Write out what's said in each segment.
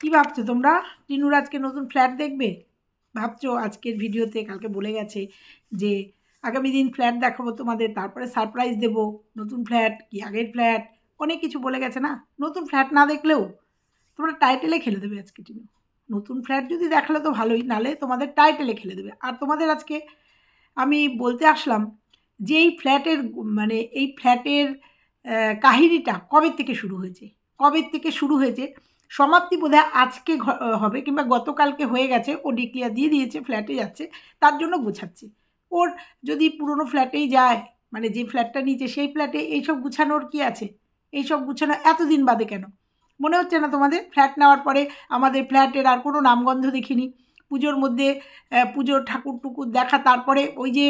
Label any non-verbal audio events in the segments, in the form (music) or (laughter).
কি ভাবছ তোমরা? টিনুর আজকে নতুন ফ্ল্যাট দেখবে? ভাবছ আজকের ভিডিওতে? কালকে বলে গেছে যে আগামী দিন ফ্ল্যাট দেখাবো তোমাদের, তারপরে সারপ্রাইজ দেব। নতুন ফ্ল্যাট কি আগের ফ্ল্যাট অনেক কিছু বলে গেছে না? নতুন ফ্ল্যাট না দেখলেও তোমরা টাইটেলে খেলে দেবে আজকে টিনু। নতুন ফ্ল্যাট যদি দেখালে তো ভালোই, নালে তোমাদের টাইটেলে খেলে দেবে। আর তোমাদের আজকে আমি বলতে আসলাম যে এই ফ্ল্যাটের মানে এই ফ্ল্যাটের কাহিনীটা কবে থেকে শুরু হয়েছে? কবে থেকে শুরু হয়েছে? সমাপ্তি বোধহয় আজকে হবে কিংবা গতকালকে হয়ে গেছে। ও ডিক্লিয়ার দিয়ে দিয়েছে ফ্ল্যাটে যাচ্ছে, তার জন্য গোছাচ্ছে। ওর যদি পুরনো ফ্ল্যাটেই যায় মানে যে ফ্ল্যাটটা নিয়েছে সেই ফ্ল্যাটে এইসব গুছানোর কি আছে? এইসব গুছানো এতদিন বাদে কেন? মনে হচ্ছে না তোমাদের? ফ্ল্যাট নেওয়ার পরে আমাদের ফ্ল্যাটের আর কোনো নামগন্ধ দেখিনি। পুজোর মধ্যে পুজোর ঠাকুর টুকুর দেখা, তারপরে ওই যে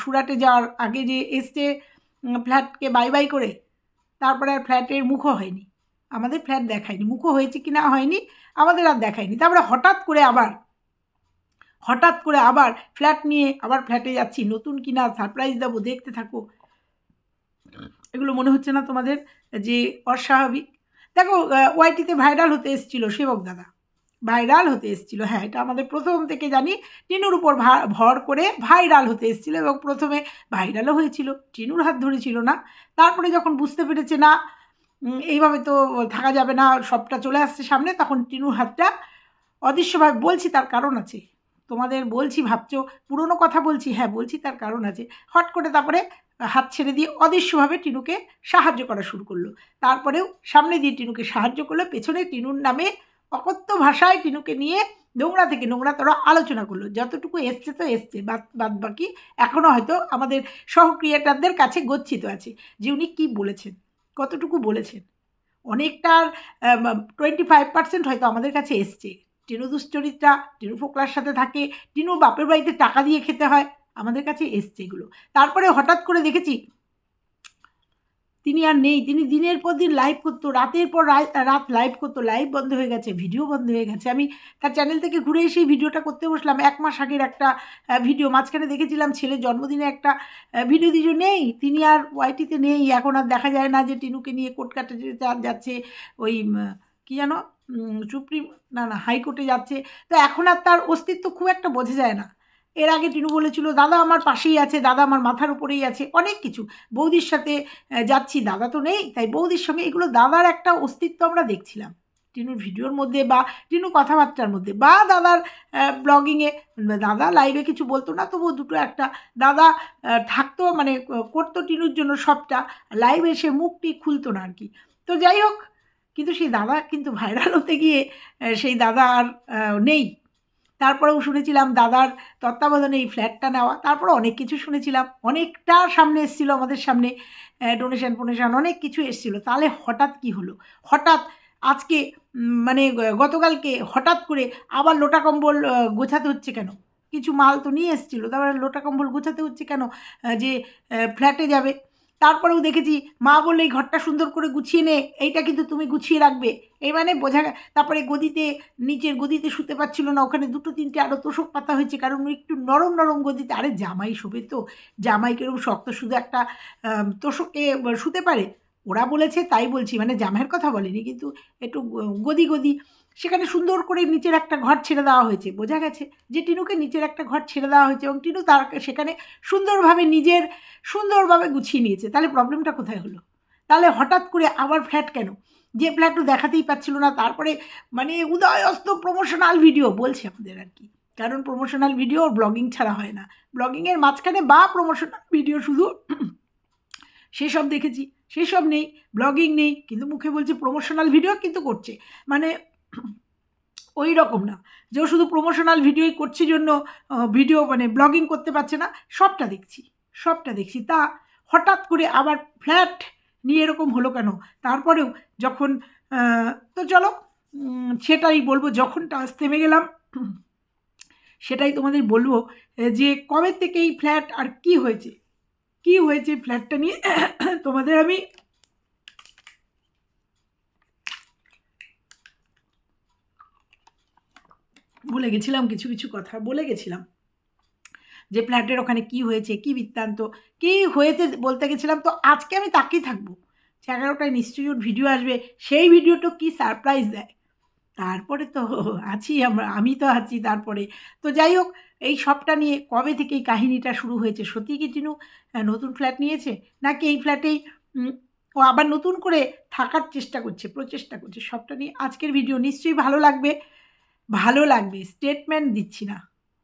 সুরাটে যাওয়ার আগে যে এসছে ফ্ল্যাটকে বাই বাই করে, তারপরে আর ফ্ল্যাটের মুখও হয়নি। আমাদের ফ্ল্যাট দেখায়নি। মুখও হয়েছে কি না হয়নি, আমাদের আর দেখায়নি। তারপরে হঠাৎ করে আবার, হঠাৎ করে আবার ফ্ল্যাট নিয়ে আবার ফ্ল্যাটে যাচ্ছি। নতুন কিনা সারপ্রাইজ দেবো, দেখতে থাকো। এগুলো মনে হচ্ছে না তোমাদের যে অস্বাভাবিক। দেখো ওয়াইটিতে ভাইরাল হতে এসেছিল, সেবক দাদা। ভাইরাল হতে এসেছিল হ্যাঁ এটা আমাদের প্রথম থেকে জানি। টিনুর উপর ভর করে ভাইরাল হতে এসেছিল এবং প্রথমে ভাইরালও হয়েছিল। টিনুর হাত ধরেছিল না। তারপরে যখন বুঝতে পেরেছে না এইভাবে তো থাকা যাবে না, সবটা চলে আসছে সামনে, তখন টিনুর হাতটা অদৃশ্যভাবে বলছি, তার কারণ আছে। তোমাদের বলছি, ভাবছ? পুরনো কথা বলছি? হ্যাঁ বলছি, তার কারণ আছে। হট করে তারপরে হাত ছেড়ে দিয়ে অদৃশ্যভাবে টিনুকে সাহায্য করা শুরু করল। তারপরেও সামনে দিয়ে টিনুকে সাহায্য করল, পেছনে টিনুর নামে অকথ্য ভাষায় টিনুকে নিয়ে নোংরা থেকে নোংরা তারা আলোচনা করল। যতটুকু এসছে তো এসছে, বাদ বাকি এখনও হয়তো আমাদের সহক্রিয়েটারদের কাছে গচ্ছিত আছে, যে উনি কী বলেছেন? কতটুকু বলেছেন? অনেকটার টোয়েন্টি ফাইভ পার্সেন্ট হয়তো আমাদের কাছে এসছে। টিনু দুশ্চরিত্রা, টিনু ফোকলার সাথে থাকে, টিনু বাপের বাড়িতে টাকা দিয়ে খেতে হয়, আমাদের কাছে এসছে এগুলো। তারপরে হঠাৎ করে দেখেছি তিনি আর নেই। তিনি দিনের পর দিন লাইভ করতো, রাতের পর রাত লাইভ করতো লাইভ বন্ধ হয়ে গেছে ভিডিও বন্ধ হয়ে গেছে। আমি তার চ্যানেল থেকে ঘুরে এসেই ভিডিওটা করতে বসলাম। এক মাস আগের একটা ভিডিও মাঝখানে দেখেছিলাম ছেলের জন্মদিনে একটা ভিডিও দিজো নেই। তিনি আর ওয়াইটিতে নেই। এখন আর দেখা যায় না যে টিনুকে নিয়ে কোর্ট কাটাতে যাচ্ছে, ওই কি জানো? সুপ্রিম, না না, হাইকোর্টে যাচ্ছে। তো এখন আর তার অস্তিত্ব খুব একটা বোঝা যায় না। এর আগে টিনু বলেছিল দাদা আমার পাশেই আছে, দাদা আমার মাথার উপরেই আছে, অনেক কিছু। বৌদির সাথে যাচ্ছি, দাদা তো নেই, তাই বৌদির সঙ্গে এগুলো দাদার একটা অস্তিত্ব আমরা দেখছিলাম। টিনুর ভিডিওর মধ্যে বা টিনু কথাবার্তার মধ্যে বা দাদার ব্লগিংয়ে দাদা লাইভে কিছু বলতো না, তবুও দুটো একটা, দাদা থাকতো মানে করতো টিনুর জন্য সবটা, লাইভে এসে মুখটি খুলতো না আর কি। তো যাই হোক, কিন্তু সেই দাদা কিন্তু ভাইরাল হতে গিয়ে সেই দাদা আর নেই। তারপরেও শুনেছিলাম দাদার তত্ত্বাবধানে এই ফ্ল্যাটটা নেওয়া তারপরে অনেক কিছু শুনেছিলাম। অনেকটা সামনে এসেছিল আমাদের সামনে ডোনেশন ফোনেশন, অনেক কিছু এসেছিল। তাহলে হঠাৎ কি হলো? হঠাৎ আজকে মানে গতকালকে হঠাৎ করে আবার লোটা কম্বল গোছাতে হচ্ছে কেন? কিছু মাল তো নিয়ে এসেছিল, তারপরে লোটা কম্বল গোছাতে হচ্ছে কেন? যে ফ্ল্যাটে যাবে। তারপরেও দেখেছি, মা বললে, এই ঘরটা সুন্দর করে গুছিয়ে নে, এইটা কিন্তু তুমি গুছিয়ে রাখবে। এই মানে বোঝা তারপরে গদিতে, নিচের গদিতে শুতে পারছিল না, ওখানে দুটো তিনটে আরও তোষক পাতা হয়েছে, কারণ একটু নরম নরম গদিতে, আরে জামাই শোবে তো, জামাই কীরকম শক্ত, শুধু একটা তোষকে শুতে পারে। ওরা বলেছে, তাই বলছি মানে জামাইয়ের কথা বলেনি, কিন্তু একটু গদি গদি। সেখানে সুন্দর করে নিচের একটা ঘর ছেড়ে দেওয়া হয়েছে, বোঝা গেছে যে টিনুকে নিচের একটা ঘর ছেড়ে দেওয়া হয়েছে এবং টিনু তার সেখানে সুন্দরভাবে নিজের সুন্দরভাবে গুছিয়ে নিয়েছে। তাহলে প্রবলেমটা কোথায় হলো? তাহলে হঠাৎ করে আবার ফ্ল্যাট কেন? যে ফ্ল্যাটও দেখাতেই পাচ্ছিল না, তারপরে মানে উদয়স্ত প্রমোশনাল ভিডিও বলছে আমাদের আর কি। কারণ প্রমোশনাল ভিডিও ব্লগিং ছাড়া হয় না। ব্লগিংয়ের মাঝখানে বা প্রমোশনাল ভিডিও শুধু সেসব দেখেছি। সেসব নেই ব্লগিং নেই, কিন্তু মুখে বলছে প্রমোশনাল ভিডিও কিন্তু করছে। মানে ওই রকম না। যে শুধু প্রমোশনাল ভিডিওই করছে জন্য ভিডিও মানে ব্লগিং করতে পারছে না, সবটা দেখছি সবটা দেখছি। তা হঠাৎ করে আবার ফ্ল্যাট নিয়ে এরকম হলো কেন? তারপরেও যখন তো চলো সেটাই বলব যখনটা আজ থেমে গেলাম, সেটাই তোমাদের বলব যে কবে থেকে এই ফ্ল্যাট আর কি হয়েছে? কি হয়েছে ফ্ল্যাটটা নিয়ে? (coughs) তোমাদের আমি বলে গেছিলাম, কিছু কিছু কথা বলে গেছিলাম। যে ফ্ল্যাটের ওখানে কি হয়েছে, কি বৃত্তান্ত, কি হয়েছে বলতে গেছিলাম, তো আজকে আমি তাকিয়ে থাকব। এগারোটায় নিশ্চয়ই ভিডিও আসবে, সেই ভিডিওটা কি সারপ্রাইজ দেয়? তারপরে তো আছি আমরা, আমি তো আছি তারপরে। তো যাই হোক, এই সবটা নিয়ে কবে থেকে এই কাহিনীটা শুরু হয়েছে? সত্যি কি টিনু নতুন ফ্ল্যাট নিয়েছে? নাকি এই ফ্ল্যাটেই ও আবার নতুন করে থাকার চেষ্টা করছে, প্রচেষ্টা করছে? সবটা নিয়ে আজকের ভিডিও নিশ্চয়ই ভালো লাগবে। ভালো লাগবে স্টেটমেন্ট দিচ্ছি না।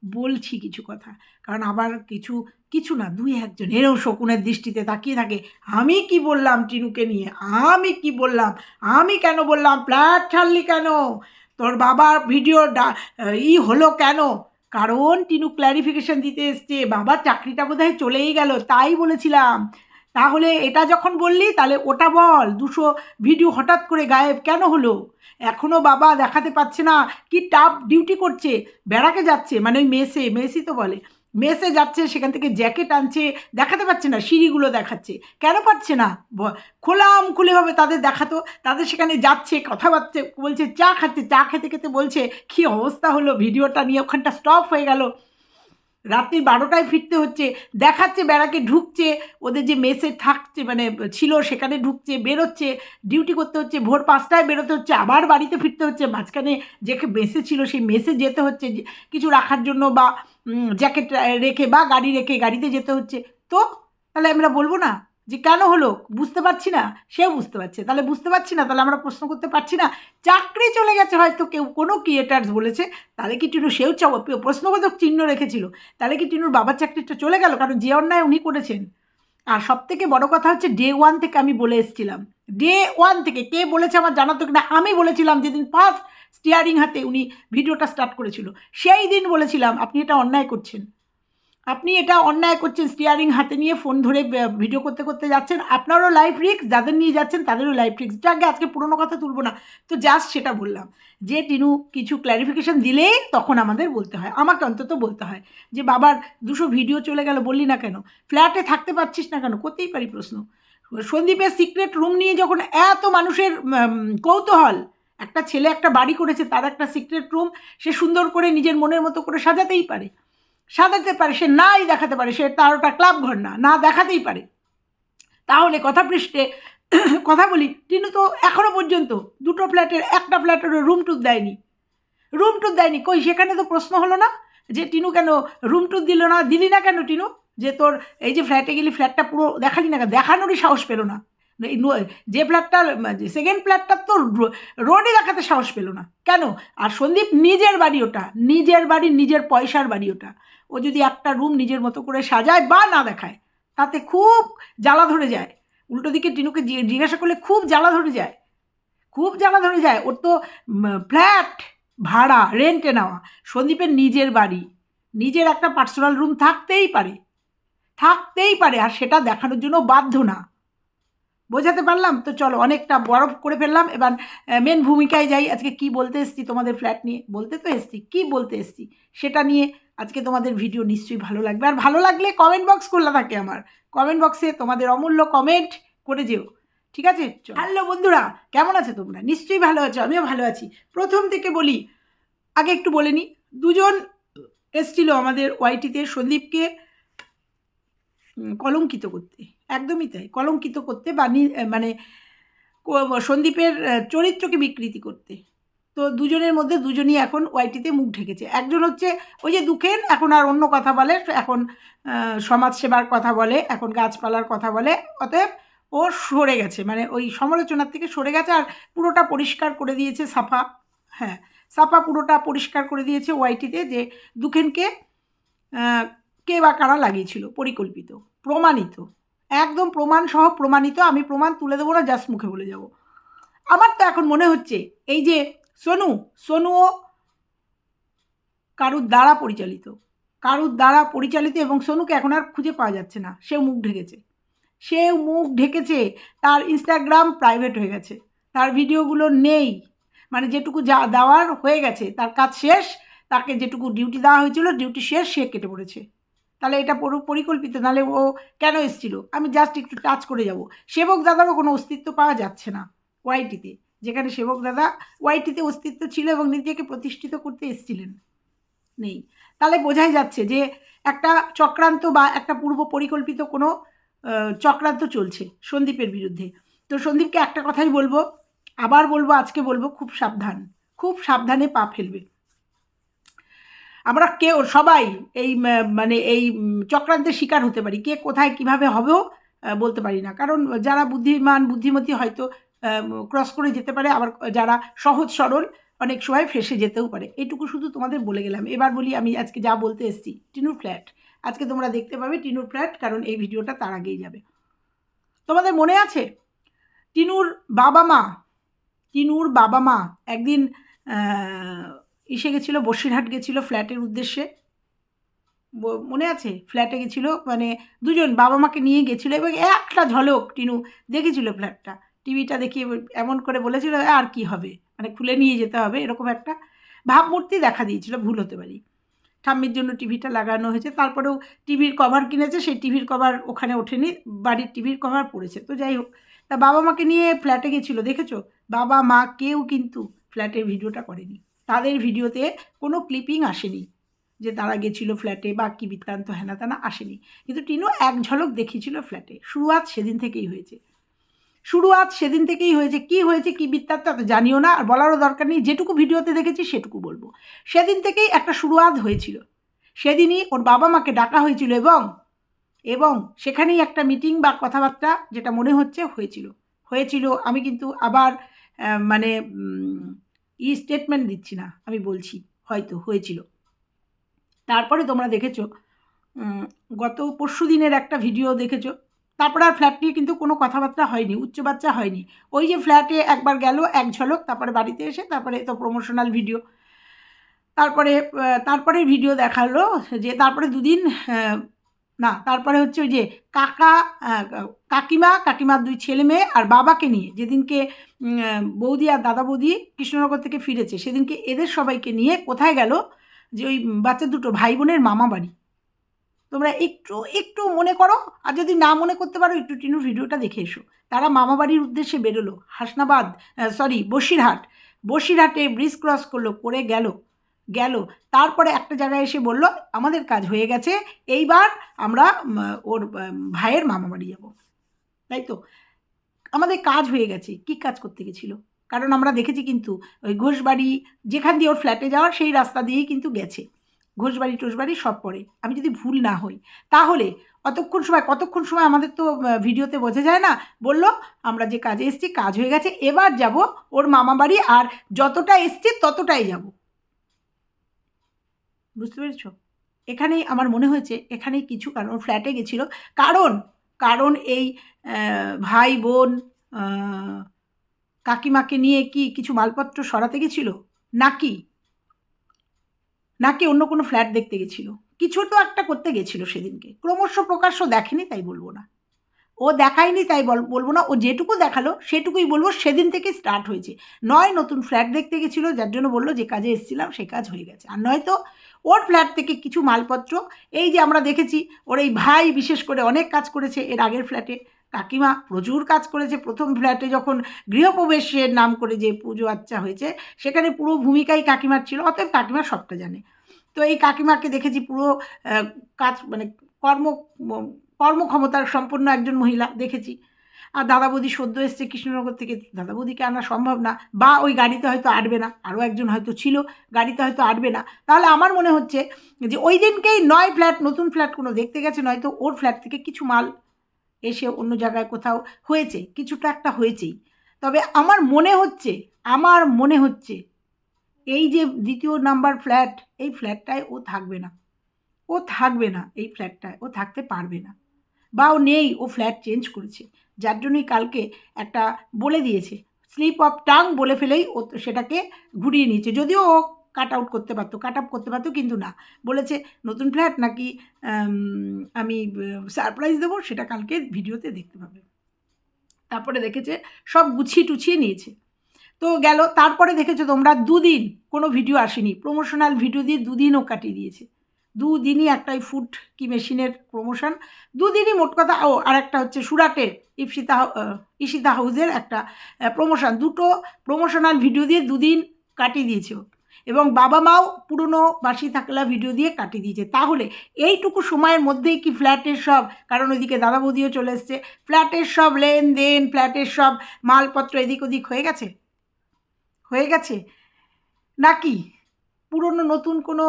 বলছি কিছু কথা। কারণ আবার কিছু কিছু না, দুই একজন এরও শকুনের দৃষ্টিতে তাকিয়ে থাকে, আমি কি বললাম টিনুকে নিয়ে? আমি কি বললাম? আমি কেন বললাম? ফ্ল্যাট ছাড়লি কেন? তোর বাবার ভিডিও ই হলো কেন? কারণ টিনু ক্ল্যারিফিকেশন দিতে এসছে, বাবার চাকরিটা বোধহয় চলেই গেল, তাই বলেছিলাম। তাহলে এটা যখন বললি, তাহলে ওটা বল। দুশো ভিডিও হঠাৎ করে গায়েব কেন হলো? এখনও বাবা দেখাতে পাচ্ছে না, কি টাফ ডিউটি করছে। বেড়াকে যাচ্ছে মানে ওই মেসে, মেসি তো বলে। মেসে যাচ্ছে, সেখান থেকে জ্যাকেট আনছে, দেখাতে পাচ্ছে না, সিঁড়িগুলো দেখাচ্ছে। কেন পাচ্ছে না? খোলাম খুলেভাবে তাদের দেখাতো। তাদের সেখানে যাচ্ছে কথাবার্তা বলছে, চা খাচ্ছে। চা খেতে খেতে বলছে, কী অবস্থা হলো? ভিডিওটা নিয়ে ওখানটা স্টপ হয়ে গেল। রাত্রি বারোটায় ফিরতে হচ্ছে, দেখাচ্ছে বেড়াকে, ঢুকছে, ওদের যে মেসে থাকছে মানে ছিল সেখানে ঢুকছে, বেরোচ্ছে ডিউটি করতে হচ্ছে, ভোর পাঁচটায় বেরোতে হচ্ছে, আবার বাড়িতে ফিরতে হচ্ছে, মাঝখানে যে মেসে ছিল সেই মেসে যেতে হচ্ছে কিছু রাখার জন্য বা জ্যাকেট রেখে বা গাড়ি রেখে গাড়িতে যেতে হচ্ছে। তো তাহলে আমরা বলব না? যে কেন হলো? বুঝতে পারছি না। সেও বুঝতে পারছে। তাহলে বুঝতে পারছি না, তাহলে আমরা প্রশ্ন করতে পারছি না। চাকরি চলে গেছে হয়তো কেউ, কোনো ক্রিয়েটার্স বলেছে। তাহলে কি টিনু সেও প্রশ্নবোধক চিহ্ন রেখেছিল। তাহলে কি টিনুর বাবার চাকরিটা চলে গেল? কারণ যে অন্যায় উনি করেছেন। আর সব থেকে বড় কথা হচ্ছে ডে ওয়ান থেকে আমি বলে এসেছিলাম। ডে ওয়ান থেকে কে বলেছে আমার জানা তো কিনা? আমি বলেছিলাম যেদিন ফার্স্ট স্টিয়ারিং হাতে উনি ভিডিওটা স্টার্ট করেছিল। সেই দিন বলেছিলাম, আপনি এটা অন্যায় করছেন। আপনি এটা অন্যায় করছেন স্টিয়ারিং হাতে নিয়ে ফোন ধরে ভিডিও করতে করতে যাচ্ছেন, আপনারও লাইফ রিস্ক যাদের নিয়ে যাচ্ছেন তাদেরও লাইফ রিস্ক যাকে আজকে পুরোনো কথা তুলবো না, তো জাস্ট সেটা বললাম। যে টিনু কিছু ক্ল্যারিফিকেশন দিলেই তখন আমাদের বলতে হয়, আমাকে অন্তত বলতে হয় যে, বাবার দুশো ভিডিও চলে গেল, বললি না কেন? ফ্ল্যাটে থাকতে পারছিস না কেন? করতেই পারি প্রশ্ন। সন্দীপের সিক্রেট রুম নিয়ে যখন এত মানুষের কৌতূহল, একটা ছেলে একটা বাড়ি করেছে, তার একটা সিক্রেট রুম সে সুন্দর করে নিজের মনের মতো করে সাজাতেই পারে। সাজাতে পারে, সে নাই দেখাতে পারে, সে তার ওটা ক্লাব ঘর না না দেখাতেই পারে। তাহলে কথা পৃষ্ঠে কথা বলি, টিনু তো এখনও পর্যন্ত দুটো ফ্ল্যাটের, একটা ফ্ল্যাটের রুম টুর দেয়নি। রুম টুর দেয়নি, কই সেখানে তো প্রশ্ন হলো না যে টিনু কেন রুম টুর দিল না, দিলি না কেন টিনু? যে তোর এই যে ফ্ল্যাটে গেলি ফ্ল্যাটটা পুরো দেখালি না দেখানোরই সাহস পেল না। যে ফ্ল্যাটটা সেকেন্ড ফ্ল্যাটটা তো রোডে দেখাতে সাহস পেল না। কেন? আর সন্দীপ নিজের বাড়ি ওটা, নিজের বাড়ি, নিজের পয়সার বাড়ি ওটা। ও যদি একটা রুম নিজের মতো করে সাজায় বা না দেখায়, তাতে খুব জ্বালা ধরে যায়। উল্টো দিকে টিনুকে জিজ্ঞে- জিজ্ঞাসা করলে খুব জ্বালা ধরে যায়। খুব জ্বালা ধরে যায়। ওর তো ফ্ল্যাট ভাড়া রেন্টে নেওয়া। সন্দীপের নিজের বাড়ি। নিজের একটা পার্সোনাল রুম থাকতেই পারে। থাকতেই পারে। আর সেটা দেখানোর জন্য বাধ্য না। বোঝাতে পারলাম? তো চলো, অনেকটা বরফ করে ফেললাম। এবার মেন ভূমিকায় যাই। আজকে কি বলতে এসছি তোমাদের ফ্ল্যাট নিয়ে? বলতে তো এসছি। কি বলতে এসছি? সেটা নিয়ে আজকে তোমাদের ভিডিও নিশ্চয়ই ভালো লাগবে। আর ভালো লাগলে কমেন্ট বক্স খোলা থাকে আমার। কমেন্ট বক্সে তোমাদের অমূল্য কমেন্ট করে যেও। ঠিক আছে? হ্যালো বন্ধুরা, কেমন আছো তোমরা? নিশ্চয়ই ভালো আছো, আমিও ভালো আছি। প্রথম থেকে বলি, আগে একটু বলে নিই দুজন এসছিল আমাদের ওয়াইটিতে সন্দীপকে কলঙ্কিত করতে। একদমই তাই, কলঙ্কিত করতে বা মানে সন্দীপের চরিত্রকে বিকৃতি করতে। তো দুজনের মধ্যে দুজনই এখন ওয়াইটিতে মুখ ঢেকেছে। একজন হচ্ছে ওই যে দুঃখের এখন আর অন্য কথা বলে, এখন সমাজসেবার কথা বলে, এখন গাছপালার কথা বলে, অতএব ও সরে গেছে। মানে ওই সমালোচনার থেকে সরে গেছে আর পুরোটা পরিষ্কার করে দিয়েছে সাফা। হ্যাঁ সাফা পুরোটা পরিষ্কার করে দিয়েছে ওয়াইটিতে যে দুঃখেনকে কে বা কারা লাগিয়েছিল, পরিকল্পিত, প্রমাণিত। একদম প্রমাণ সহ প্রমাণিত, আমি প্রমাণ তুলে দেবো না, জাস্ট মুখে বলে যাব। আমার তো এখন মনে হচ্ছে, এই যে সোনু, সোনুও কারুর দ্বারা পরিচালিত। কারুর দ্বারা পরিচালিত এবং সোনুকে এখন আর খুঁজে পাওয়া যাচ্ছে না। সেও মুখ ঢেকেছে। সেও মুখ ঢেকেছে, তার ইনস্টাগ্রাম প্রাইভেট হয়ে গেছে। তার ভিডিওগুলো নেই। মানে যেটুকু যা দেওয়ার হয়ে গেছে, তার কাজ শেষ, তাকে যেটুকু ডিউটি দেওয়া হয়েছিল ডিউটি শেষ, সে কেটে পড়েছে। তাহলে এটা পুরো, পরিকল্পিত, নাহলে ও কেন এসেছিল? আমি জাস্ট একটু টাচ করে যাব। সেবক দাদারও কোনো অস্তিত্ব পাওয়া যাচ্ছে না। ওয়াইটিতে যেখানে সেবক দাদা ওয়াইটিতে অস্তিত্ব ছিল এবং নিজেকে প্রতিষ্ঠিত করতে এসেছিলেন। নেই। তাহলে বোঝাই যাচ্ছে যে একটা চক্রান্ত বা একটা পূর্ব পরিকল্পিত কোনো চক্রান্ত চলছে সন্দীপের বিরুদ্ধে। তো সন্দীপকে একটা কথাই বলব, আবার বলব, আজকে বলব, খুব সাবধান, খুব সাবধানে পা ফেলবে। আমরা কেউ, সবাই এই মানে এই চক্রান্তের শিকার হতে পারি। কে কোথায় কীভাবে হবেও বলতে পারি না। কারণ যারা বুদ্ধিমান, বুদ্ধিমতী হয়তো ক্রস করে যেতে পারে। আবার যারা সহজ সরল, অনেক সময় ফেসে যেতেও পারে। এইটুকু শুধু তোমাদের বলে গেলাম। এবার বলি আমি আজকে যা বলতে এসেছি। টিনুর ফ্ল্যাট আজকে তোমরা দেখতে পাবে টিনুর ফ্ল্যাট কারণ এই ভিডিওটা তার আগেই যাবে। তোমাদের মনে আছে? টিনুর বাবা মা, টিনুর বাবা মা একদিন ইসে গেছিল, বসিরহাট গেছিল ফ্ল্যাটের উদ্দেশ্যে। মনে আছে? ফ্ল্যাটে গেছিল মানে দুজন বাবা মাকে নিয়ে গেছিল এবং একটা ঝলক টিনু দেখেছিল ফ্ল্যাটটা টিভিটা দেখিয়ে এমন করে বলেছিল, আর কি হবে? মানে খুলে নিয়ে যেতে হবে, এরকম একটা ভাবমূর্তি দেখা দিয়েছিল, ভুল হতে পারি। ঠাম্মির জন্য টিভিটা লাগানো হয়েছে, তারপরেও টিভির কভার কিনেছে, সেই টিভির কভার ওখানে ওঠেনি, বাড়ির টিভির কভার পড়েছে। তো যাই হোক, তা বাবা মাকে নিয়ে ফ্ল্যাটে গেছিল, দেখেছ? বাবা, মা কেউ কিন্তু ফ্ল্যাটের ভিডিওটা করেনি। তাদের ভিডিওতে কোনো ক্লিপিং আসেনি যে তারা গেছিল ফ্ল্যাটে বা কী বৃত্তান্ত হেনা তেনা আসেনি। কিন্তু টিনু এক ঝলক দেখিয়েছিল ফ্ল্যাটে, শুরুয়াত সেদিন থেকেই হয়েছে। শুরুয়াত সেদিন থেকেই হয়েছে। কি হয়েছে, কি বৃত্তান্ত জানিও না। আর বলারও দরকার নেই। যেটুকু ভিডিওতে দেখেছি, সেটুকু বলব। সেদিন থেকেই একটা শুরুয়াত হয়েছিল। সেদিনই ওর বাবা মাকে ডাকা হয়েছিল এবং এবং সেখানেই একটা মিটিং বা কথাবার্তা যেটা মনে হচ্ছে হয়েছিল। হয়েছিল, আমি কিন্তু আবার মানে ই স্টেটমেন্ট দিচ্ছি না। আমি বলছি, হয়তো হয়েছিল। তারপরে তোমরা দেখেছ গত পরশু দিনের একটা ভিডিও দেখেছ। তারপরে আর ফ্ল্যাট নিয়ে কিন্তু কোনো কথাবার্তা হয়নি, উচ্চ বাচ্চা হয়নি। ওই যে ফ্ল্যাটে একবার গেল, এক ঝলক, তারপরে বাড়িতে এসে তারপরে তো প্রমোশনাল ভিডিও তারপরে তারপরে ভিডিও দেখাল যে তারপরে দুদিন না, তারপরে হচ্ছে ওই যে কাকা কাকিমা, কাকিমার দুই ছেলে মেয়ে আর বাবাকে নিয়ে, যেদিনকে বৌদি আর দাদা বৌদি কৃষ্ণনগর থেকে ফিরেছে, সেদিনকে এদের সবাইকে নিয়ে কোথায় গেল যে ওই বাচ্চা দুটো ভাই বোনের মামা বাড়ি তোমরা একটু একটু মনে করো, আর যদি না মনে করতে পারো, একটু টিনুর ভিডিওটা দেখে এসো। তারা মামাবাড়ির উদ্দেশ্যে বেরোলো, হাসনাবাদ সরি বসিরহাট। বসিরহাটে ব্রিজ ক্রস করল, করে গেল গেল। তারপরে একটা জায়গায় এসে বলল, আমাদের কাজ হয়ে গেছে, এইবার আমরা ওর ভাইয়ের মামাবাড়ি যাব। তাই তো? আমাদের কাজ হয়ে গেছে। কি কাজ করতে গেছিল? কারণ আমরা দেখেছি কিন্তু, ওই ঘোষবাড়ি, যেখান দিয়ে ওর ফ্ল্যাটে যাওয়ার, সেই রাস্তা দিয়েই কিন্তু গেছে। ঘোষবাড়ি টোষবাড়ি সব পড়ে। আমি যদি ভুল না হই। তাহলে অতক্ষণ সময়, কতক্ষণ সময় আমাদের তো ভিডিওতে বোঝা যায় না? বলল, আমরা যে কাজে এসেছি, কাজ হয়ে গেছে, এবার যাব ওর মামা বাড়ি আর যতটা এসছি ততটাই যাব। বুঝতে পেরেছ? এখানেই আমার মনে হয়েছে, এখানেই কিছু কারণ, ওর ফ্ল্যাটে গেছিল। কারণ কারণ এই ভাই, বোন কাকিমাকে নিয়ে কি কিছু মালপত্র সরাতে গেছিল? নাকি? নাকি অন্য কোনো ফ্ল্যাট দেখতে গেছিল? কিছু তো একটা করতে গেছিল সেদিনকে। ক্রমশ প্রকাশ্য দেখেনি তাই বলব না। ও দেখায়নি তাই বল- বলব না। ও যেটুকু দেখাল, সেটুকুই বলব, সেদিন থেকে স্টার্ট হয়েছে। নয় নতুন ফ্ল্যাট দেখতে গেছিল, যার জন্য বলল যে কাজে এসেছিলাম, সে কাজ হয়ে গেছে। আর নয়তো ওর ফ্ল্যাট থেকে কিছু মালপত্র, এই যে আমরা দেখেছি, ওর এই ভাই বিশেষ করে অনেক কাজ করেছে এর আগের ফ্ল্যাটে কাকিমা প্রচুর কাজ করেছে। প্রথম ফ্ল্যাটে যখন গৃহপ্রবেশের নাম করে যে পুজো আচ্চা হয়েছে, সেখানে পুরো ভূমিকাই কাকিমার ছিল, অতএব কাকিমা সবটা জানে। তো এই কাকিমাকে দেখেছি পুরো কাজ মানে কর্ম কর্মক্ষমতার সম্পন্ন একজন মহিলা দেখেছি। আর দাদা বৌদি সদ্য এসছে কৃষ্ণনগর থেকে। দাদা বৌদিকে আনা সম্ভব না। বা ওই গাড়িতে হয়তো আটবে না। আরও একজন হয়তো ছিল, গাড়িতে হয়তো আটবে না। তাহলে আমার মনে হচ্ছে যে ওই দিনকেই নয় ফ্ল্যাট, নতুন ফ্ল্যাট কোনো দেখতে গেছে নয়তো ওর ফ্ল্যাট থেকে কিছু মাল এসে অন্য জায়গায় কোথাও হয়েছে, কিছুটা একটা হয়েছেই। তবে আমার মনে হচ্ছে, আমার মনে হচ্ছে, এই যে দ্বিতীয় নাম্বার ফ্ল্যাট, এই ফ্ল্যাটটায় ও থাকবে না। ও থাকবে না এই ফ্ল্যাটটায়, ও থাকতে পারবে না। বা ও নেই, ও ফ্ল্যাট চেঞ্জ করেছে। যার জন্যই কালকে একটা বলে দিয়েছে, স্লিপ অফ টাং বলে ফেলেই ও সেটাকে ঘুরিয়ে নিয়েছে। যদিও ও কাট আউট করতে পারতো কাট আপ করতে পারতো কিন্তু না। বলেছে, নতুন ফ্ল্যাট নাকি আমি সারপ্রাইজ দেবো, সেটা কালকে ভিডিওতে দেখতে পাবে। তারপরে দেখেছে, সব গুছিয়ে টুছিয়ে নিয়েছে। তো গেল, তারপরে দেখেছ তোমরা দুদিন কোনো ভিডিও আসেনি। প্রমোশনাল ভিডিও দিয়ে দুদিনও কাটিয়ে দিয়েছে। দুদিনই একটা ওই ফুড কি মেশিনের প্রমোশন দুদিনই মোট কথা, ও আর একটা হচ্ছে সুরাটের ইপসিতা ইশিতা হাউসের একটা প্রমোশন দুটো প্রমোশনাল ভিডিও দিয়ে দুদিন কাটিয়ে দিয়েছে। এবং বাবা মাও পুরনো বাসি থাকলা ভিডিও দিয়ে কাটিয়ে দিয়েছে। তাহলে এইটুকু সময়ের মধ্যেই কি ফ্ল্যাটের সব, কারণ ওইদিকে দাদা বৌদিও চলে এসছে, ফ্ল্যাটের সব লেনদেন, ফ্ল্যাটের সব মালপত্র এদিক ওদিক হয়ে গেছে? হয়ে গেছে? নাকি পুরনো নতুন কোনো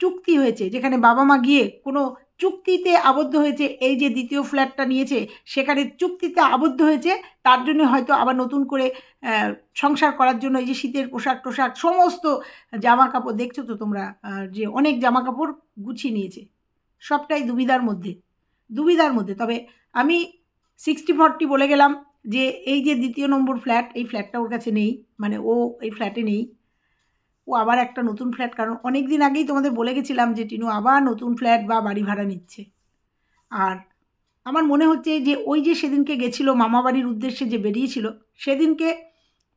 চুক্তি হয়েছে যেখানে বাবা মা গিয়ে কোনো চুক্তিতে আবদ্ধ হয়েছে, এই যে দ্বিতীয় ফ্ল্যাটটা নিয়েছে, সেখানে চুক্তিতে আবদ্ধ হয়েছে, তার জন্য হয়তো আবার নতুন করে সংসার করার জন্য এই যে শীতের পোশাক টোশাক, সমস্ত জামা কাপড় দেখছ তো তোমরা যে অনেক জামা কাপড় গুছিয়ে নিয়েছে। সবটাই দুবিধার মধ্যে দুবিধার মধ্যে। তবে আমি সিক্সটি ফর্টি বলে গেলাম যে এই যে দ্বিতীয় নম্বর ফ্ল্যাট, এই ফ্ল্যাটটা ওর কাছে নেই মানে ও এই ফ্ল্যাটে নেই। ও আবার একটা নতুন ফ্ল্যাট, কারণ অনেক দিন আগেই তোমাদের বলে গেছিলাম যে টিনু আবার নতুন ফ্ল্যাট বা বাড়ি ভাড়া নিচ্ছে। আর আমার মনে হচ্ছে যে ওই যে সেদিনকে গেছিল মামা বাড়ির উদ্দেশ্যে যে বেরিয়েছিল, সেদিনকে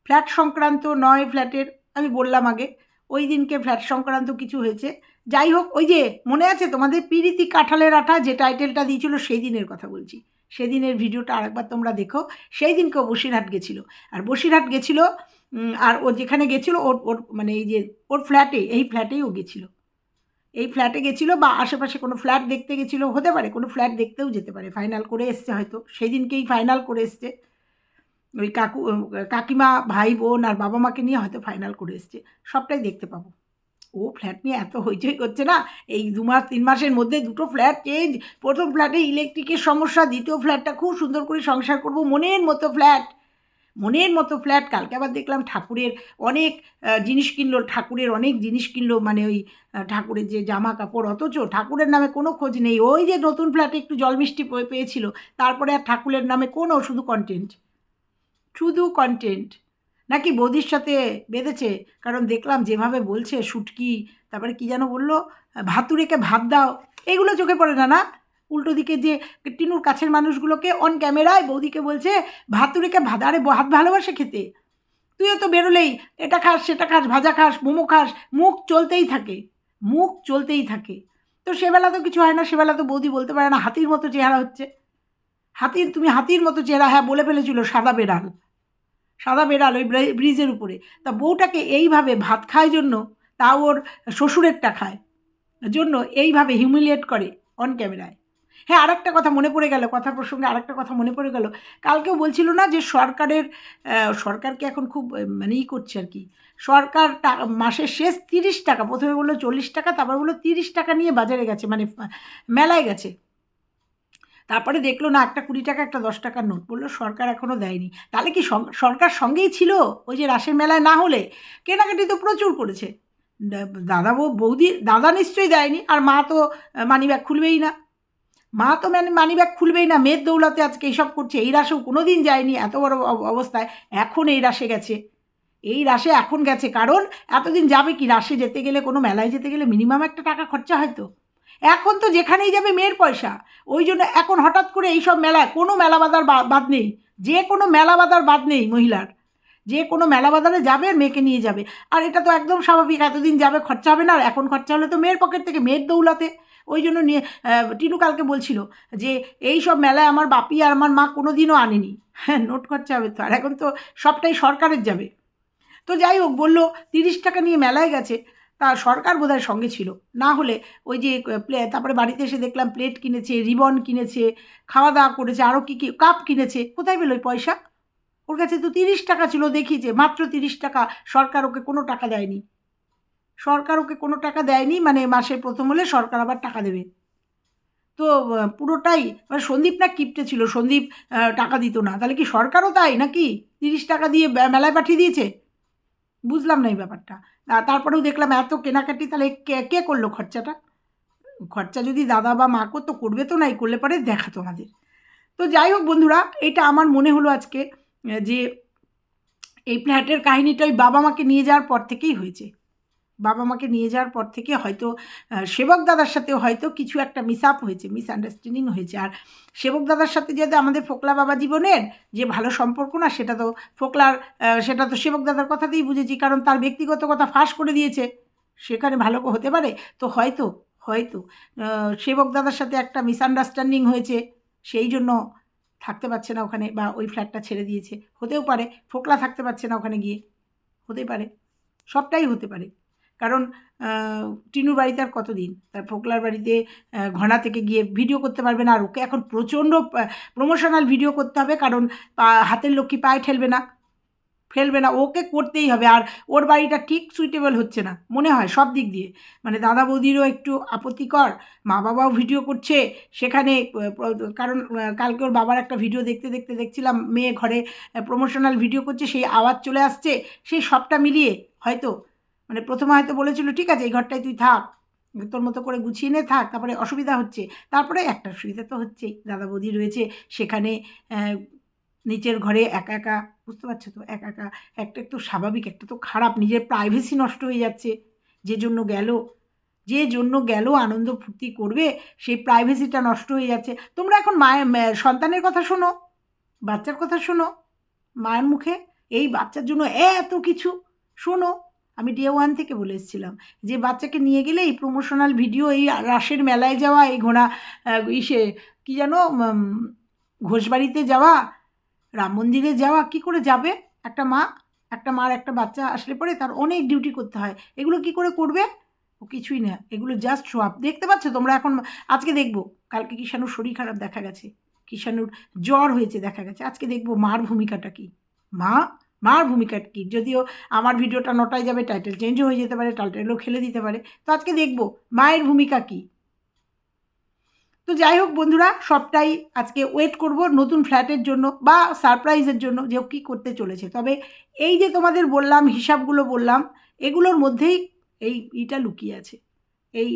ফ্ল্যাট সংক্রান্ত নয় ফ্ল্যাটের, আমি বললাম আগে, ওই দিনকে ফ্ল্যাট সংক্রান্ত কিছু হয়েছে। যাই হোক, ওই যে মনে আছে তোমাদের পিরিতি কাঁঠালের আঠা যে টাইটেলটা দিয়েছিল, সেই দিনের কথা বলছি। সেদিনের ভিডিওটা আরেকবার তোমরা দেখো। সেই দিনকে ও বসিরহাট গেছিল। আর বসিরহাট গেছিল আর ও যেখানে গেছিল, ওর ওর মানে এই যে, ওর ফ্ল্যাটে এই ফ্ল্যাটেই ও গেছিল। এই ফ্ল্যাটে গেছিল বা আশেপাশে কোনো ফ্ল্যাট দেখতে গেছিল, হতে পারে, কোনো ফ্ল্যাট দেখতেও যেতে পারে। ফাইনাল করে এসছে হয়তো। সেই দিনকেই ফাইনাল করে এসছে। ওই কাকু কাকিমা, ভাই, বোন আর বাবা মাকে নিয়ে হয়তো ফাইনাল করে এসছে। সবটাই দেখতে পাবো। ও ফ্ল্যাট নিয়ে এত হইচই করছে না। এই দু মাস, তিন মাসের মধ্যে দুটো ফ্ল্যাট চেঞ্জ প্রথম ফ্ল্যাটে ইলেকট্রিকের সমস্যা, দ্বিতীয় ফ্ল্যাটটা খুব সুন্দর করে সংসার করব, মনের মতো ফ্ল্যাট মনের মতো ফ্ল্যাট কালকে আবার দেখলাম ঠাকুরের অনেক জিনিস কিনলো, ঠাকুরের অনেক জিনিস কিনলো মানে ওই ঠাকুরের যে জামা কাপড়। অথচ ঠাকুরের নামে কোনো খোঁজ নেই। ওই যে নতুন ফ্ল্যাটে একটু জল মিষ্টি পেয়েছিল, তারপরে আর ঠাকুরের নামে কোনো শুধু কন্টেন্ট শুধু কন্টেন্ট নাকি বৌদির সাথে বেঁধেছে? কারণ দেখলাম যেভাবে বলছে, শুটকি, তারপরে কি যেন বলল ভাতুরেকে ভাত দাও। এগুলো চোখে পড়ে না না? উল্টো দিকে যে টিনুর কাছের মানুষগুলোকে অন ক্যামেরায় বৌদিকে বলছে, ভাতুরেকে ভাত আরে ভাত ভালোবাসে খেতে। তুইও তো বেরোলেই, এটা খাস, সেটা খাস, ভাজা খাস, মোমো খাস, মুখ চলতেই থাকে, মুখ চলতেই থাকে। তো সেবেলা তো কিছু হয় না, সেবেলা তো বৌদি বলতে পারে না, হাতির মতো চেহারা হচ্ছে। হাতির, তুমি হাতির মতো চেহারা হ্যাঁ বলে ফেলেছিল সাদা বেড়াল। সাদা বেড়াল ওই ব্রিজের উপরে। তা বউটাকে এইভাবে ভাত খায় জন্য তা ওর শ্বশুরেরটা খায়, জন্য এইভাবে হিউমিলিয়েট করে অন ক্যামেরায় হ্যাঁ আরেকটা কথা মনে পড়ে গেল, কথা প্রসঙ্গে আরেকটা কথা মনে পড়ে গেল। কালকেও বলছিল না যে সরকারের সরকারকে এখন খুব মানে ই করছে আর কি। সরকার মাসের শেষ তিরিশ টাকা, প্রথমে বলল চল্লিশ টাকা, তারপর বলল তিরিশ টাকা নিয়ে বাজারে গেছে মানে মেলায় গেছে। তারপরে দেখল না, একটা কুড়ি টাকা, একটা দশ টাকার নোট। বলল সরকার এখনও দেয়নি। তাহলে কি সরকার সঙ্গেই ছিল? ওই যে রাসের মেলায় না হলে? কেনাকাটি তো প্রচুর করেছে। দাদা বৌদি, দাদা নিশ্চয়ই দেয়নি, আর মা তো মানি ব্যাগ খুলবেই না। মা তো মানে মানি ব্যাগ খুলবেই না, মেয়ের দৌলতে আজকে এইসব করছে, এই রাশেও কোনো দিন যায়নি, এত বড় অব- অবস্থায়, এখন এই রাশে গেছে। এই রাশে এখন গেছে, কারণ এতদিন যাবে কি, রাশে যেতে গেলে, কোনো মেলায় যেতে গেলে মিনিমাম একটা টাকা খরচা হয়তো এখন তো যেখানেই যাবে মেয়ের পয়সা, ওই জন্য এখন হঠাৎ করে এইসব মেলায়, কোনো মেলা বাজার বা- বাদ নেই, যে কোনো মেলা বাজার বাদ নেই মহিলার। যে কোনো মেলা বাজারে যাবে আর মেয়েকে নিয়ে যাবে। আর এটা তো একদম স্বাভাবিক, এতদিন যাবে খরচা হবে না, আর এখন খরচা হলে তো মেয়ের পকেট থেকে, মেয়ের দৌলতে। ওই জন্য নিয়ে টিনু কালকে বলছিল যে, এই সব মেলায় আমার বাপি আর আমার মা কোনো দিনও আনেনি। হ্যাঁ নোট খরচা হবে তো। আর এখন তো সবটাই সরকারের যাবে। তো যাই হোক, বলল, তিরিশ টাকা নিয়ে মেলায় গেছে। তা সরকার বোধহয় সঙ্গে ছিল। না হলে ওই যে প্লে, তারপরে বাড়িতে এসে দেখলাম প্লেট কিনেছে, রিবন কিনেছে, খাওয়া দাওয়া করেছে আরও কী কী, কাপ কিনেছে। কোথায় পেল ওই পয়সা? ওর কাছে তো তিরিশ টাকা ছিল, দেখিয়েছে। মাত্র তিরিশ টাকা সরকার ওকে কোনো টাকা দেয়নি। সরকার ওকে কোনো টাকা দেয়নি মানে মাসের প্রথম হলে সরকার আবার টাকা দেবে। তো পুরোটাই মানে সন্দীপ না কিপটে ছিল, সন্দীপ টাকা দিত না। তাহলে কি সরকারও তাই নাকি? তিরিশ টাকা দিয়ে মেলায় পাঠিয়ে দিয়েছে? বুঝলাম না এই ব্যাপারটা। তারপরেও দেখলাম এত কেনাকাটি, তাহলে কে কে করল খরচাটা? খরচা যদি দাদা বা মা করতো, করবে তো নাই করলে পরে দেখাতো আমাদের। তো যাই হোক বন্ধুরা, এটা আমার মনে হলো আজকে, যে এই ফ্ল্যাটের কাহিনীটা ওই বাবা মাকে নিয়ে যাওয়ার পর থেকেই হয়েছে। বাবা মাকে নিয়ে যাওয়ার পর থেকে হয়তো সেবক দাদার সাথে হয়তো কিছু একটা মিস আপ হয়েছে মিসআন্ডারস্ট্যান্ডিং হয়েছে। আর সেবক দাদার সাথে যেহেতু আমাদের ফোকলা বাবা জীবনের যে ভালো সম্পর্ক না, সেটা তো ফোকলার সেটা তো সেবক দাদার কথাতেই বুঝেছি, কারণ তার ব্যক্তিগত কথা ফাঁস করে দিয়েছে। সেখানে ভালো হতে পারে, তো হয়তো হয়তো সেবক দাদার সাথে একটা মিসআন্ডারস্ট্যান্ডিং হয়েছে, সেই জন্য থাকতে পারছে না ওখানে বা ওই ফ্ল্যাটটা ছেড়ে দিয়েছে। হতেও পারে, ফোকলা থাকতে পারছে না ওখানে গিয়ে হতে পারে, সবটাই হতে পারে। কারণ টিনুর বাড়িতে আর কতদিন? তার ফোকলার বাড়িতে ঘনা থেকে গিয়ে ভিডিও করতে পারবে না। আর ওকে এখন প্রচণ্ড প্রমোশনাল ভিডিও করতে হবে কারণ হাতের লক্ষ্মী পায়ে ঠেলবে না। ফেলবে না। ওকে করতেই হবে। আর ওর বাড়িটা ঠিক সুইটেবল হচ্ছে না। মনে হয় সব দিক দিয়ে। মানে দাদা বৌদিরও একটু আপত্তিকর। মা বাবাও ভিডিও করছে। সেখানে কারণ কালকে ওর বাবার একটা ভিডিও দেখতে দেখতে দেখছিলাম মেয়ে ঘরে প্রমোশনাল ভিডিও করছে। সেই আওয়াজ চলে আসছে। সেই সবটা মিলিয়ে, হয়তো মানে প্রথমে হয়তো বলেছিল, ঠিক আছে, এই ঘরটায় তুই থাক, তোর মতো করে গুছিয়ে নে, থাক, তারপরে অসুবিধা হচ্ছে। তারপরে একটা অসুবিধা তো হচ্ছেই, দাদা বৌদি রয়েছে, সেখানে নিচের ঘরে একা একা, বুঝতে পারছ তো, একা একা, একটা একটু স্বাভাবিক, একটা তো খারাপ, নিজের প্রাইভেসি নষ্ট হয়ে যাচ্ছে, যে জন্য গেল, যে জন্য গেল, আনন্দ ফুর্তি করবে, সেই প্রাইভেসিটা নষ্ট হয়ে যাচ্ছে। তোমরা এখন মায়ের সন্তানের কথা শোনো, বাচ্চার কথা শোনো, মায়ের মুখে, এই বাচ্চার জন্য এত কিছু শোনো আমি ডে ওয়ান থেকে বলে এসেছিলাম যে বাচ্চাকে নিয়ে গেলে এই প্রমোশনাল ভিডিও এই রাসের মেলায় যাওয়া, এই ঘোড়া ইসে, কী যেন ঘোষবাড়িতে যাওয়া, রাম মন্দিরে যাওয়া, কি করে যাবে একটা মা? একটা মার একটা বাচ্চা আসলে পরে তার অনেক ডিউটি করতে হয়। এগুলো কি করে করবে? ও কিছুই না। এগুলো জাস্ট সোয়াপ দেখতে পাচ্ছ তোমরা এখন আজকে দেখব। কালকে কিষাণুর শরীর খারাপ দেখা গেছে। কিষাণুর জ্বর হয়েছে দেখা গেছে। আজকে দেখব মার ভূমিকাটা কি। মা মার ভূমিকাটা কি? যদিও আমার ভিডিওটা নটায় যাবে টাইটেল চেঞ্জও হয়ে যেতে পারে টাইটেলও খেলে দিতে পারে। তো আজকে দেখব মায়ের ভূমিকা কি। তো যাই হোক বন্ধুরা, সবটাই আজকে ওয়েট করব নতুন ফ্ল্যাটের জন্য বা সারপ্রাইজের জন্য যে কী করতে চলেছে। তবে এই যে তোমাদের বললাম, হিসাবগুলো বললাম, এগুলোর মধ্যেই এই ইটা লুকিয়ে আছে। এই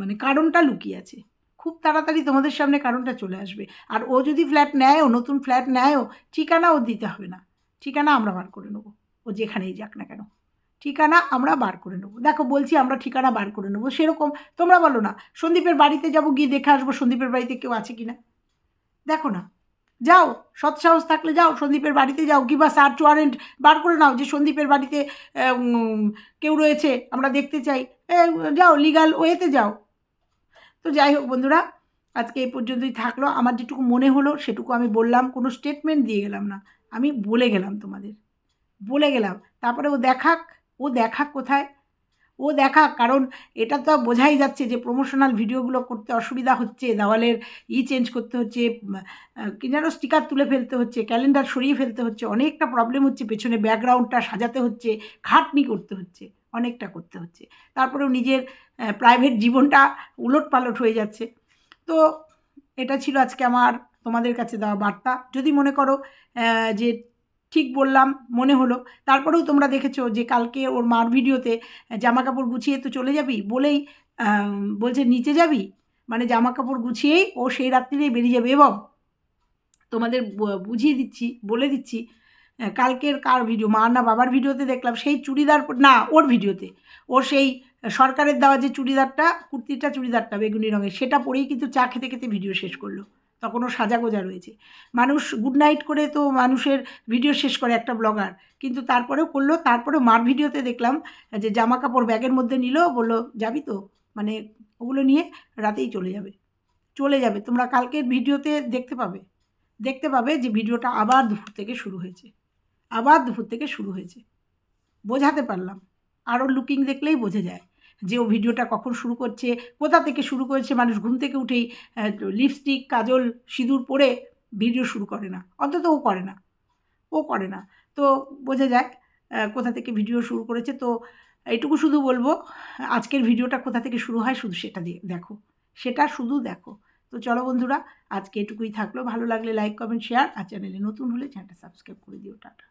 মানে কারণটা লুকিয়ে আছে। খুব তাড়াতাড়ি তোমাদের সামনে কারণটা চলে আসবে। আর ও যদি ফ্ল্যাট নেয়ও, নতুন ফ্ল্যাট নেয়ও, ঠিকানা ও দিতে হবে না। ঠিকানা আমরা বার করে নেব। ও যেখানেই যাক না কেন। ঠিকানা আমরা বার করে নেব। দেখো বলছি আমরা ঠিকানা বার করে নেব। সেরকম তোমরা বলো না, সন্দীপের বাড়িতে যাব, গিয়ে দেখে আসব সন্দীপের বাড়িতে কেউ আছে কি না দেখো না। যাও, সৎসাহস থাকলে যাও, সন্দীপের বাড়িতে যাও কিংবা সার্চ ওয়ারেন্ট বার করে নাও যে সন্দীপের বাড়িতে কেউ রয়েছে, আমরা দেখতে চাই। যাও লিগাল ওয়েতে যাও। তো যাই হোক বন্ধুরা, আজকে এই পর্যন্তই থাকল। আমার যেটুকু মনে হলো সেটুকু আমি বললাম, কোনো স্টেটমেন্ট দিয়ে গেলাম না। আমি বলে গেলাম তোমাদের। বলে গেলাম। তারপরে ও দেখাক ও দেখাক কোথায়? ও দেখাক, কারণ এটা তো বোঝাই যাচ্ছে যে প্রমোশনাল ভিডিওগুলো করতে অসুবিধা হচ্ছে, দেওয়ালের ই চেঞ্জ করতে হচ্ছে কি যেন স্টিকার তুলে ফেলতে হচ্ছে ক্যালেন্ডার সরিয়ে ফেলতে হচ্ছে, অনেকটা প্রবলেম হচ্ছে, পেছনে ব্যাকগ্রাউন্ডটা সাজাতে হচ্ছে, খাটনি করতে হচ্ছে, অনেকটা করতে হচ্ছে। তারপরেও নিজের প্রাইভেট জীবনটা উলট পালট হয়ে যাচ্ছে। তো এটা ছিল আজকে আমার তোমাদের কাছে দেওয়া বার্তা। যদি মনে করো যে ঠিক বললাম, মনে হলো, তারপরেও তোমরা দেখেছ যে কালকে ওর মার ভিডিওতে জামা কাপড় গুছিয়ে তো চলে যাবি বলেই বলছে নিচে যাবি? মানে জামা কাপড় গুছিয়েই ও সেই রাত্রিরেই বেরিয়ে যাবে এবং তোমাদের বুঝিয়ে দিচ্ছি, বলে দিচ্ছি কালকের কার ভিডিও? মা না বাবার ভিডিওতে দেখলাম, সেই চুড়িদার না, ওর ভিডিওতে। ওর সেই সরকারের দেওয়া যে চুড়িদারটা, কুর্তিটা, চুড়িদারটা বেগুনি রঙের, সেটা পরেই কিন্তু চা খেতে খেতে ভিডিও শেষ করল। তখনও সাজা গোজা রয়েছে। মানুষ গুড নাইট করে তো মানুষের ভিডিও শেষ করে একটা ব্লগার কিন্তু তারপরেও করল তারপরে মার ভিডিওতে দেখলাম যে জামা কাপড় ব্যাগের মধ্যে নিল, বলল, যাবি তো? মানে ওগুলো নিয়ে রাতেই চলে যাবে। চলে যাবে। তোমরা কালকের ভিডিওতে দেখতে পাবে। দেখতে পাবে যে ভিডিওটা আবার দুপুর থেকে শুরু হয়েছে। আবার দুপুর থেকে শুরু হয়েছে। বোঝাতে পারলাম। আরও লুকিং দেখলেই বোঝা যায়। যে ও ভিডিওটা কখন শুরু করছে, কোথা থেকে শুরু করেছে, মানুষ ঘুম থেকে উঠেই লিপস্টিক কাজল, সিঁদুর পরে ভিডিও শুরু করে না। অন্তত ও করে না। ও করে না। তো বোঝা যায় কোথা থেকে ভিডিও শুরু করেছে। তো এটুকু শুধু বলব, আজকের ভিডিওটা কোথা থেকে শুরু হয় শুধু সেটা দেখো। সেটা শুধু দেখো। তো চলো বন্ধুরা, আজকে এটুকুই থাকল। ভালো লাগলে লাইক কমেন্ট শেয়ার আর চ্যানেলে নতুন হলে চ্যানেলটা সাবস্ক্রাইব করে দিও। টাটা।